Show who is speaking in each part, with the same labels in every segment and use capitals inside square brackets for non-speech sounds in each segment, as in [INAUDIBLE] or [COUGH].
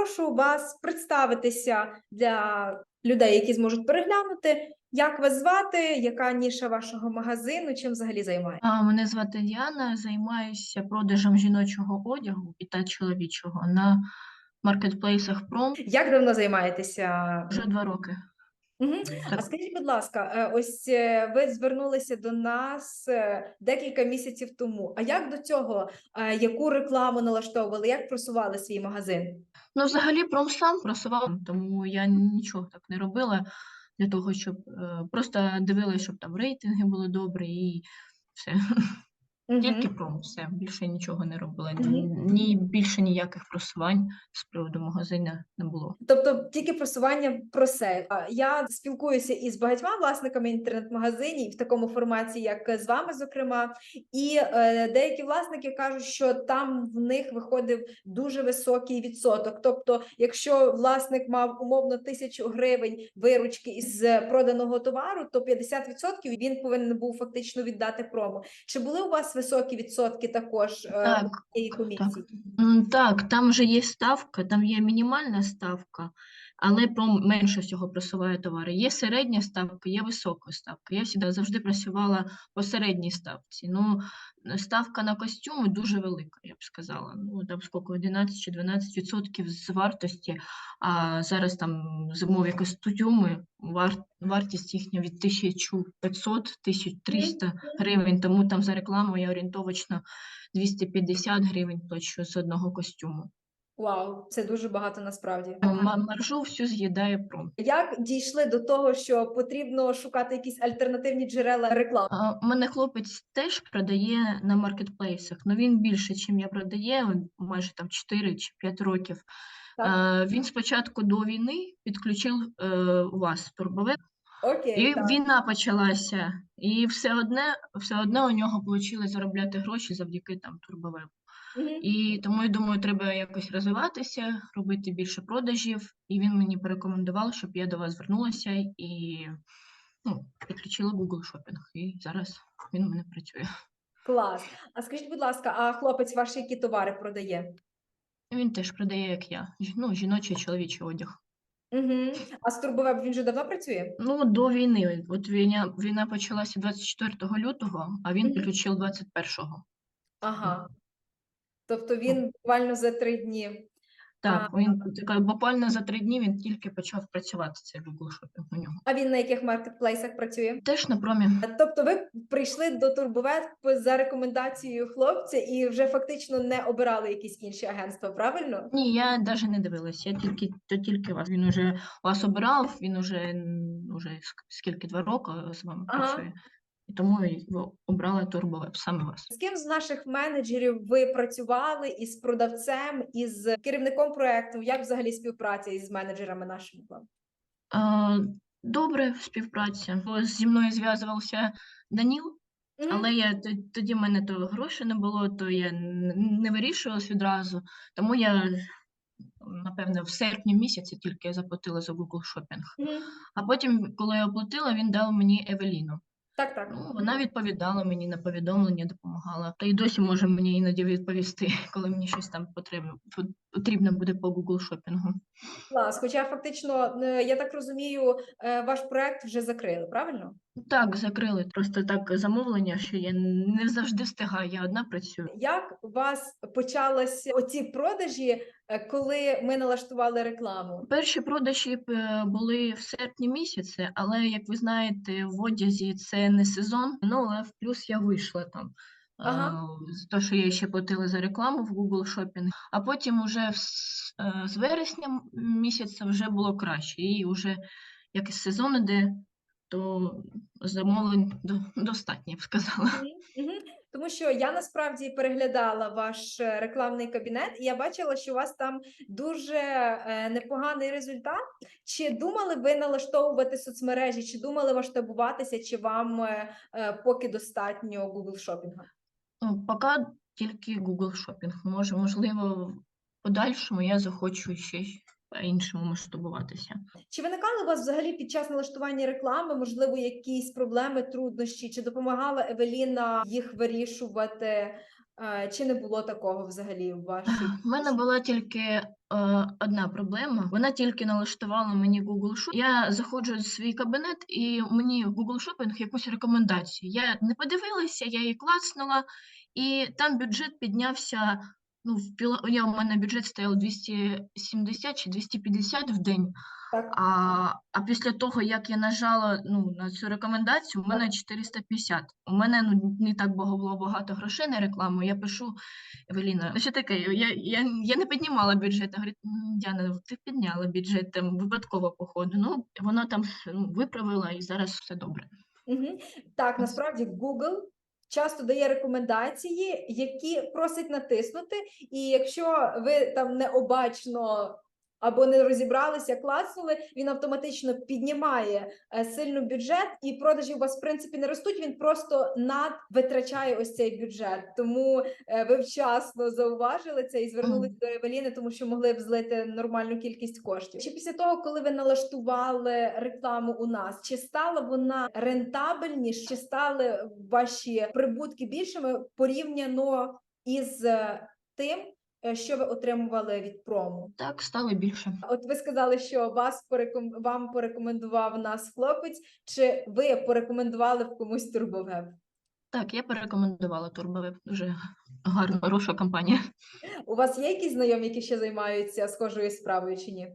Speaker 1: Прошу вас представитися для людей, які зможуть переглянути, як вас звати, яка ніша вашого магазину, чим взагалі займаєтеся?
Speaker 2: А, Мене звати Діана, займаюся продажем жіночого одягу і та чоловічого на маркетплейсах Пром
Speaker 1: Як давно займаєтеся?
Speaker 2: вже два роки.
Speaker 1: Мгм. А скажіть, будь ласка, е, ось е, ви звернулися до нас е, декілька місяців тому. А як до цього, яку рекламу налаштовували, як просували свій магазин?
Speaker 2: Ну, взагалі, пром сам просував, тому я нічого так не робила для того, щоб просто дивилася, щоб там рейтинги були добрі і все. [LAUGHS] Тільки
Speaker 1: Мгм.
Speaker 2: пром, все, більше нічого не робила.
Speaker 1: Мгм.
Speaker 2: Ні, більше ніяких просувань з приводу магазину не було.
Speaker 1: Тобто тільки просування про сейл. А Я спілкуюся із багатьма власниками інтернет-магазинів в такому форматі, як з вами, зокрема, і е, деякі власники кажуть, що там в них виходив дуже високий відсоток. Тобто, якщо власник мав умовно тисячу гривень виручки із проданого товару, то 50% він повинен був фактично віддати промо. Чи були у вас високі відсотки також е,
Speaker 2: Так,
Speaker 1: цієї комісії?
Speaker 2: Так, там вже є ставка, там є мінімальна ставка, але пром менше всього просуває товари. Є середня ставка, є висока ставка. Я завжди завжди працювала по середній ставці. Ну, ставка на костюми дуже велика, я б сказала. Ну, там скільки 11 чи 12 відсотків з вартості, а зараз там зимові костюми, вар, вартість їхня від 1500-1300 гривень, тому там за рекламу я орієнтовочно 250 гривень плачу з одного костюму.
Speaker 1: Вау, це дуже багато насправді.
Speaker 2: Маржу всю з'їдає пром.
Speaker 1: Як дійшли до того, що потрібно шукати якісь альтернативні джерела реклами?
Speaker 2: У мене хлопець теж продає на маркетплейсах, але він більше, чим я продає, майже там 4 чи 5 років.
Speaker 1: Так.
Speaker 2: Він спочатку до війни підключив е, вас турбове,
Speaker 1: Окей,
Speaker 2: і
Speaker 1: так.
Speaker 2: війна почалася, і все одне, все одне у нього вийшло заробляти гроші завдяки там турбовебу. І тому я думаю, треба якось розвиватися, робити більше продажів. І він мені порекомендував, щоб я до вас звернулася і ну, підключила Google Shopping. І зараз він у мене працює.
Speaker 1: Клас. А скажіть, будь ласка, а хлопець ваш які товари продає?
Speaker 2: Він теж продає, як я, ну, жіночий чоловічий одяг.
Speaker 1: Угу. А з Турбовеб він вже давно працює?
Speaker 2: Ну, до війни. От війна, війна почалася 24 лютого, а він
Speaker 1: Мгм.
Speaker 2: підключив 21-го.
Speaker 1: Ага. Тобто він буквально за три дні.
Speaker 2: Так, він така, буквально за три дні він тільки почав працювати цей Google Shopping у нього.
Speaker 1: А він на яких маркетплейсах працює?
Speaker 2: Теж на промі.
Speaker 1: Тобто ви прийшли до Турбовеб за рекомендацією хлопця і вже фактично не обирали якісь інші агентства, правильно?
Speaker 2: Ні, я навіть не дивилась, я тільки то тільки вас. Він уже вас обирав, він уже, уже скільки два роки з вами
Speaker 1: Ага.
Speaker 2: працює. І тому я обрала Турбовеб, саме вас.
Speaker 1: З ким з наших менеджерів ви працювали із продавцем, із керівником проекту? Як взагалі співпраця із менеджерами нашими?
Speaker 2: Добре, співпраця. Зі мною зв'язувався Даніл,
Speaker 1: Мгм.
Speaker 2: але я тоді в мене то грошей не було, то я не вирішувалась відразу. Тому я, напевно, в серпні місяці тільки заплатила за Google Shopping.
Speaker 1: Мгм.
Speaker 2: А потім, коли я оплатила, він дав мені Евеліну.
Speaker 1: Так, так.
Speaker 2: Ну, вона відповідала мені на повідомлення, допомагала. Та й досі може мені іноді відповісти, [LAUGHS] коли мені щось там потрібно, потрібно буде по Google шопінгу.
Speaker 1: Клас. Хоча фактично, е, я так розумію, е, ваш проект вже закрили, правильно?
Speaker 2: Так, закрили просто так замовлення, що я не завжди встигаю, я одна працюю.
Speaker 1: Як у вас почалися оці продажі, е, коли ми налаштували рекламу?
Speaker 2: Перші продажі е, були в серпні місяці, але як ви знаєте, в одязі це не сезон. Ну але в плюс я вийшла там.
Speaker 1: Ага.
Speaker 2: е, з того, що я ще платила за рекламу в Google Shopping, а потім уже з, з вересня місяця вже було краще. І вже як і сезон іде, то замовлень до- достатньо, я б сказала.
Speaker 1: Тому що я насправді переглядала ваш е, рекламний кабінет, і я бачила, що у вас там дуже е, непоганий результат. Чи думали ви налаштовувати соцмережі, чи думали масштабуватися, чи вам е, поки достатньо Google шопінгу?
Speaker 2: Поки тільки Google Shopping. Може, можливо, в подальшому я захочу ще й по-іншому масштабуватися.
Speaker 1: Чи виникали у вас взагалі під час налаштування реклами, можливо, якісь проблеми, труднощі? Чи допомагала Евеліна їх вирішувати? Е, Чи не було такого взагалі в вашій?
Speaker 2: У мене була тільки е, одна проблема. Вона тільки налаштувала мені Google Shopping. Я заходжу в свій кабінет, і мені Google Shopping якусь рекомендацію. Я не подивилася, я її клацнула, і там бюджет піднявся. Ну, в піло- я, у мене бюджет стояв 270 чи 250 в день.
Speaker 1: Так.
Speaker 2: А, а після того, як я нажала ну, на цю рекомендацію, у мене 450. У мене ну, не так було багато грошей на рекламу. Я пишу Евеліна, що таке? Я, я, я не піднімала бюджет. Говорить, «М, Діана, ти підняла бюджет там випадково, походу. Ну, воно там ну, виправила і зараз все добре.
Speaker 1: Угу. Так, насправді Google часто дає рекомендації, які просить натиснути, і якщо ви там необачно або не розібралися, клацнули, він автоматично піднімає е, сильно бюджет, і продажі у вас в принципі не ростуть. Він просто надвитрачає ось цей бюджет. Тому е, ви вчасно зауважили це і звернулися до Евеліни, тому що могли б злити нормальну кількість коштів. Чи після того, коли ви налаштували рекламу у нас, чи стала вона рентабельніше, чи стали ваші прибутки більшими порівняно із е, тим, що ви отримували від прому?
Speaker 2: Так, стало більше.
Speaker 1: От ви сказали, що вас пореком... вам порекомендував нас хлопець, чи ви порекомендували в комусь турбовеб?
Speaker 2: Так, я порекомендувала Турбовеб. Дуже гарна, хороша компанія.
Speaker 1: У вас є якісь знайомі, які ще займаються схожою справою чи ні?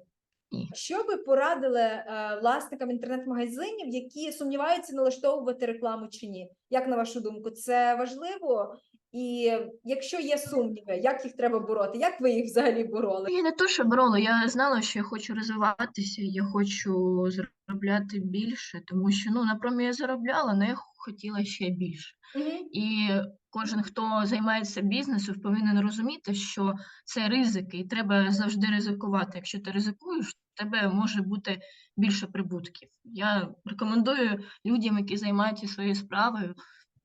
Speaker 2: Ні.
Speaker 1: Що ви порадили е, власникам інтернет-магазинів, які сумніваються налаштовувати рекламу чи ні? Як на вашу думку, це важливо? І якщо є сумніви, як їх треба бороти? Як ви їх взагалі бороли?
Speaker 2: Я не то, що брала, я знала, що я хочу розвиватися, я хочу заробляти більше, тому що ну, на промі я заробляла, але я хотіла ще більше.
Speaker 1: Мгм.
Speaker 2: І кожен, хто займається бізнесом, повинен розуміти, що це ризики, і треба завжди ризикувати. Якщо ти ризикуєш, в тебе може бути більше прибутків. Я рекомендую людям, які займаються своєю справою,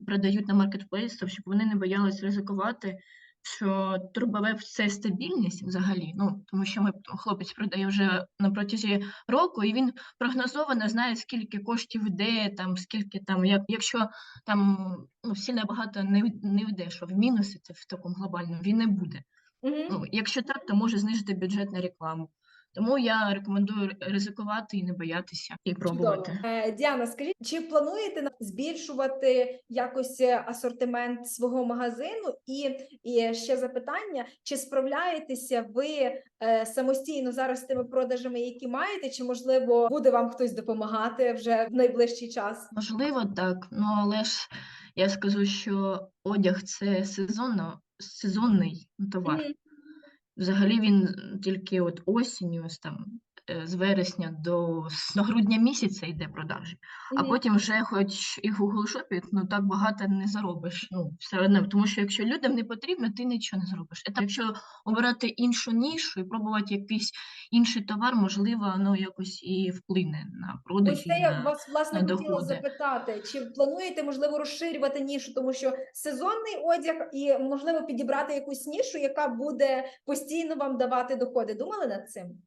Speaker 2: продають на маркетплейсах, щоб вони не боялись ризикувати. Що турбовеб це стабільність взагалі. Ну тому що ми хлопець продає вже на протязі року, і він прогнозовано знає, скільки коштів йде, там скільки там, як якщо там ну, сильно багато не, не йде, що в мінуси це в такому глобальному він не буде.
Speaker 1: Мгм.
Speaker 2: Ну, якщо так, то може знизити бюджет на рекламу. Тому я рекомендую ризикувати і не боятися і пробувати.
Speaker 1: Е, Діана, скажіть, чи плануєте збільшувати якось е, асортимент свого магазину? І, і ще запитання: чи справляєтеся ви е, самостійно зараз з тими продажами, які маєте? Чи можливо буде вам хтось допомагати вже в найближчий час?
Speaker 2: Можливо, так. Ну але ж я скажу, що одяг це сезонно, сезонний товар.
Speaker 1: Мгм.
Speaker 2: Взагалі він тільки от осінню, ось там з вересня до, грудня місяця йде продажі. А потім вже хоч і в Google Shop, ну так багато не заробиш. Ну, все одно, тому що якщо людям не потрібно, ти нічого не зробиш. Це якщо обирати іншу нішу і пробувати якийсь інший товар, можливо, воно якось і вплине на
Speaker 1: продаж.
Speaker 2: Ось
Speaker 1: це я
Speaker 2: на...
Speaker 1: вас власне
Speaker 2: на
Speaker 1: хотіла
Speaker 2: доходи.
Speaker 1: запитати, чи плануєте можливо розширювати нішу, тому що сезонний одяг і можливо підібрати якусь нішу, яка буде постійно вам давати доходи. Думали над цим?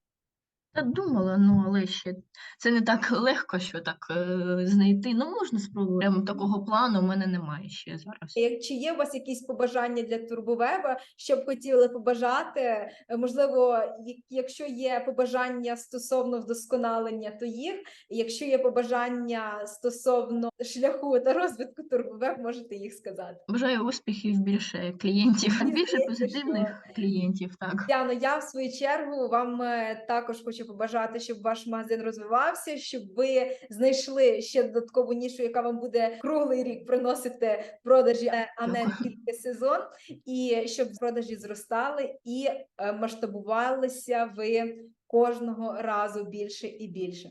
Speaker 2: Та думала, ну але ще це не так легко, що так е, знайти. Ну, можна спробувати. Прямо такого плану в мене немає ще зараз.
Speaker 1: Як чи є у вас якісь побажання для турбовеба, що б хотіли побажати? Е, Можливо, як- якщо є побажання стосовно вдосконалення, то їх. Якщо є побажання стосовно шляху та розвитку турбовеб, можете їх сказати.
Speaker 2: Бажаю успіхів, більше клієнтів, більше позитивних клієнтів. Так.
Speaker 1: Діано, я в свою чергу вам е, також хочу побажати, щоб ваш магазин розвивався, щоб ви знайшли ще додаткову нішу, яка вам буде круглий рік приносити продажі, е, а не тільки сезон, і щоб продажі зростали і е, масштабувалися ви кожного разу більше і більше.